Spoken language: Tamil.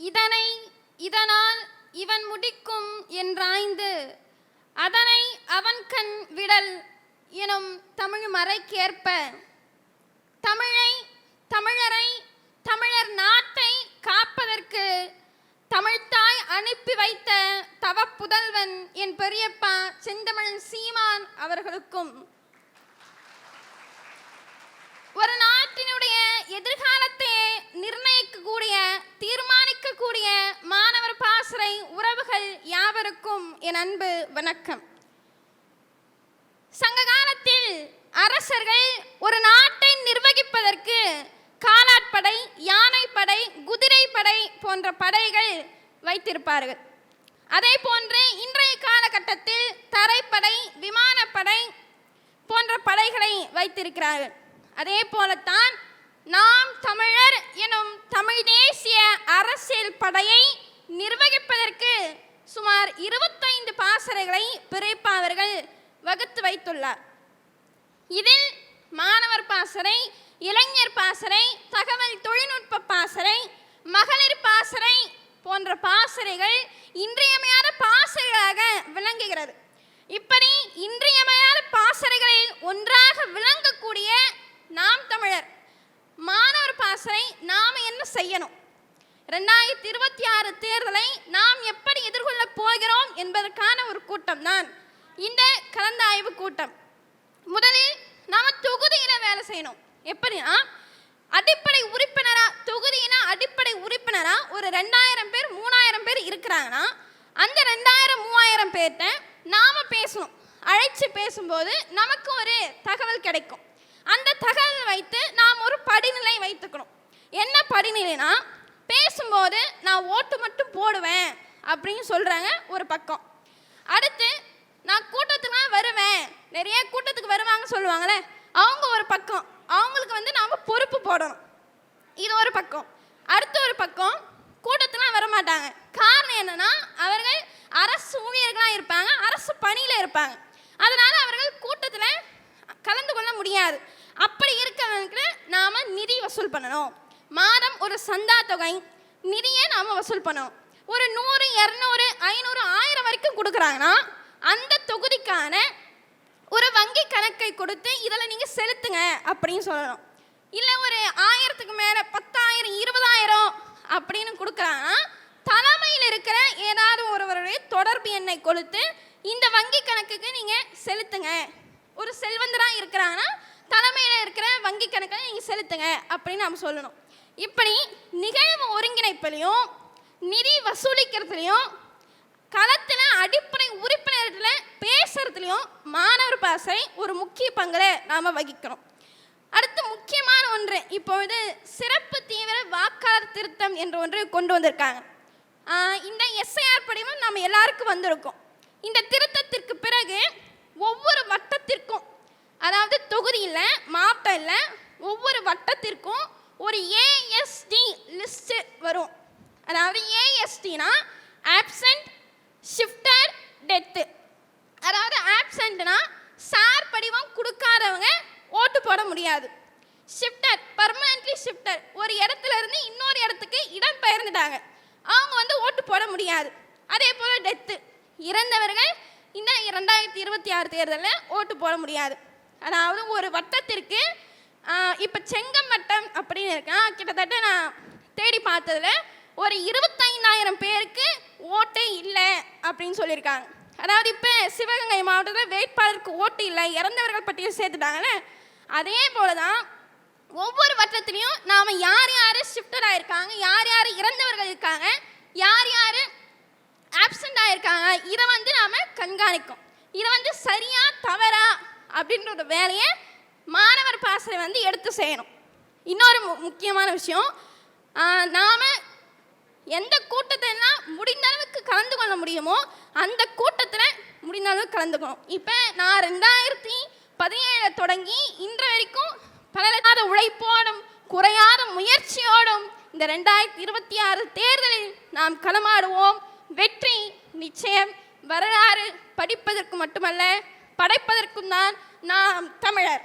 இதனை இதனால் இவன் முடிக்கும் என்றாய்ந்து அதனை அவன் கண் விடல் எனும் தமிழ் மறைக்கேற்ப தமிழை தமிழரை தமிழர் நாட்டை காப்பதற்கு தமிழ்த்தாய் அனுப்பி வைத்த தவப்புதல்வன் என் பெரியப்பா செந்தமிழன் சீமான் அவர்களுக்கும். ஒரு நாட்டினுடைய எதிர்காலத்தை வணக்கம். சங்க காலத்தில் அரசர்கள் ஒரு நாட்டை நிர்வகிப்பதற்கு காலாட்படை யானைப்படை குதிரைப்படை போன்ற படைகள் வைத்திருப்பார்கள். அதே போன்று இன்றைய காலகட்டத்தில் தரைப்படை விமானப்படை போன்ற படைகளை வைத்திருக்கிறார்கள். அதே போலத்தான் நாம் தமிழர் எனும் தமிழ் தேசிய அரசியல் படையை நிர்வகிப்பதற்கு சுமார் இருபத்தைந்து பாசறைகளை பிறப்பா வகுத்து வைத்துள்ளார். இதில் மாணவர் பாசறை இளைஞர் பாசறை தகவல் தொழில்நுட்ப பாசறை மகளிர் பாசறை போன்ற பாசறைகள் இன்றியமையாத பாசறைகளாக விளங்குகிறது. இப்படி இன்றியமையாத பாசறைகளில் ஒன்றாக விளங்கக்கூடிய நாம் தமிழர் மாணவர் பாசறை நாம் என்ன செய்யணும்? ரெண்டாயிரத்தி இருபத்தி ஆறு தேர்தலை நாம் எப்படி என்பதற்கான ஒரு கூட்டம் தான் இந்த கலந்தாய்வு கூட்டம். முதலில் நாம தொகுதியில வேலை செய்யணும். எப்படின்னா அடிப்படை உறுப்பினரா தொகுதியின அடிப்படை உறுப்பினரா ஒரு ரெண்டாயிரம் பேர் மூணாயிரம் பேர் இருக்கிறாங்கன்னா அந்த ரெண்டாயிரம் மூவாயிரம் பேர்கிட்ட நாம பேசணும். அழைச்சு பேசும்போது நமக்கு ஒரு தகவல் கிடைக்கும். அந்த தகவல் வைத்து நாம் ஒரு படிநிலை வைத்துக்கணும். என்ன படிநிலைனா பேசும்போது நான் ஓட்டு மட்டும் போடுவேன். அப்படின்னு சொல்கிறாங்க ஒரு பக்கம். அடுத்து நான் கூட்டத்துக்குலாம் வருவேன். நிறைய கூட்டத்துக்கு வருவாங்க சொல்லுவாங்களே அவங்க ஒரு பக்கம். அவங்களுக்கு வந்து நாம் பொறுப்பு போடணும். இது ஒரு பக்கம். அடுத்த ஒரு பக்கம் கூட்டத்துலாம் வரமாட்டாங்க. காரணம் என்னன்னா அவர்கள் அரசு ஊழியர்களாக இருப்பாங்க அரசு பணியில் இருப்பாங்க. அதனால் அவர்கள் கூட்டத்தில் கலந்து கொள்ள முடியாது. அப்படி இருக்கிறவங்களுக்கு நாம் நிதி வசூல் பண்ணணும். மாதம் ஒரு சந்தா தொகை நிதியை நாம் வசூல் பண்ணணும். ஒரு நூறு இரநூறு ஐநூறு ஆயிரம் வரைக்கும் கொடுக்குறாங்கன்னா அந்த தொகுதிக்கான ஒரு வங்கி கணக்கை கொடுத்து இதில் நீங்கள் செலுத்துங்க அப்படின்னு சொல்லணும். இல்லை ஒரு ஆயிரத்துக்கு மேலே பத்தாயிரம் இருபதாயிரம் அப்படின்னு கொடுக்குறாங்கன்னா தலைமையில் இருக்கிற ஏதாவது ஒருவருடைய தொடர்பு எண்ணை கொடுத்து இந்த வங்கி கணக்குக்கு நீங்கள் செலுத்துங்க. ஒரு செல்வந்தராக இருக்கிறாங்கன்னா தலைமையில் இருக்கிற வங்கி கணக்கில் நீங்கள் செலுத்துங்க அப்படின்னு நம்ம சொல்லணும். இப்படி நிகழ்வு ஒருங்கிணைப்பிலையும் நிதி வசூலிக்கிறதுலையும் களத்தில் அடிப்படை உறுப்பினர்களில் பேசுறதுலையும் மாணவர் பாசறை ஒரு முக்கிய பங்கில் நாம் வகிக்கிறோம். அடுத்து முக்கியமான ஒன்று இப்பொழுது சிறப்பு தீவிர வாக்காளர் திருத்தம் என்ற ஒன்று கொண்டு வந்திருக்காங்க. இந்த எஸ்ஐஆர் படிவம் நம்ம எல்லாருக்கும் வந்திருக்கோம். இந்த திருத்தத்திற்கு பிறகு ஒவ்வொரு வட்டத்திற்கும் அதாவது தொகுதியில் மாவட்டம் இல்லை ஒவ்வொரு வட்டத்திற்கும் ஒரு ஏஎஸ்டி லிஸ்ட்டு வரும். அதாவது ஏஎஸ்டினா ஆப்சண்ட் ஷிஃப்டர் டெத்து அதாவது ஆப்சண்ட்னா சார் படிவம் கொடுக்காதவங்க ஓட்டு போட முடியாது. ஷிஃப்டர் பர்மனன்ட்லி ஷிஃப்டர் ஒரு இடத்துல இருந்து இன்னொரு இடத்துக்கு இடம் பெயர்ந்துட்டாங்க. அவங்க வந்து ஓட்டு போட முடியாது. அதே போல் டெத்து இறந்தவர்கள் இந்த ரெண்டாயிரத்தி இருபத்தி ஆறு தேர்தலில் ஓட்டு போட முடியாது. அதாவது ஒரு வட்டத்திற்கு இப்போ செங்கம் வட்டம் அப்படின்னு இருக்கா. கிட்டத்தட்ட நான் தேடி பார்த்ததுல ஒரு இருபத்தைந்தாயிரம் பேருக்கு ஓட்டே இல்லை அப்படின்னு சொல்லியிருக்காங்க. அதாவது இப்போ சிவகங்கை மாவட்டத்தில் வேட்பாளருக்கு ஓட்டு இல்லை இறந்தவர்கள் பட்டியல் சேர்த்துட்டாங்கல்ல? அதே போல தான் ஒவ்வொரு வட்டத்திலையும் நாம் யார் யார் ஷிஃப்டட் ஆகிருக்காங்க யார் யார் இறந்தவர்கள் இருக்காங்க யார் யார் ஆப்சண்ட் ஆகிருக்காங்க இதை வந்து நாம் கண்காணிக்கும். இதை வந்து சரியா தவறா அப்படின்ற ஒரு வேலையை மாணவர் பாசறை வந்து எடுத்து செய்யணும். இன்னொரு மு- முக்கியமான விஷயம் நாம் எந்த கூட்டத்திலாம் முடிந்த அளவுக்கு கலந்து கொள்ள முடியுமோ அந்த கூட்டத்தில் முடிந்த அளவுக்கு கலந்துக்கணும் இப்போ நான் ரெண்டாயிரத்தி பதினேழு தொடங்கி இன்று வரைக்கும் பலராத உழைப்போடும் குறையாத முயற்சியோடும் இந்த ரெண்டாயிரத்தி இருபத்தி ஆறு தேர்தலில் நாம் களமாடுவோம். வெற்றி நிச்சயம் வரலாறு படிப்பதற்கு மட்டுமல்ல படைப்பதற்கும் தான் நாம் தமிழர்.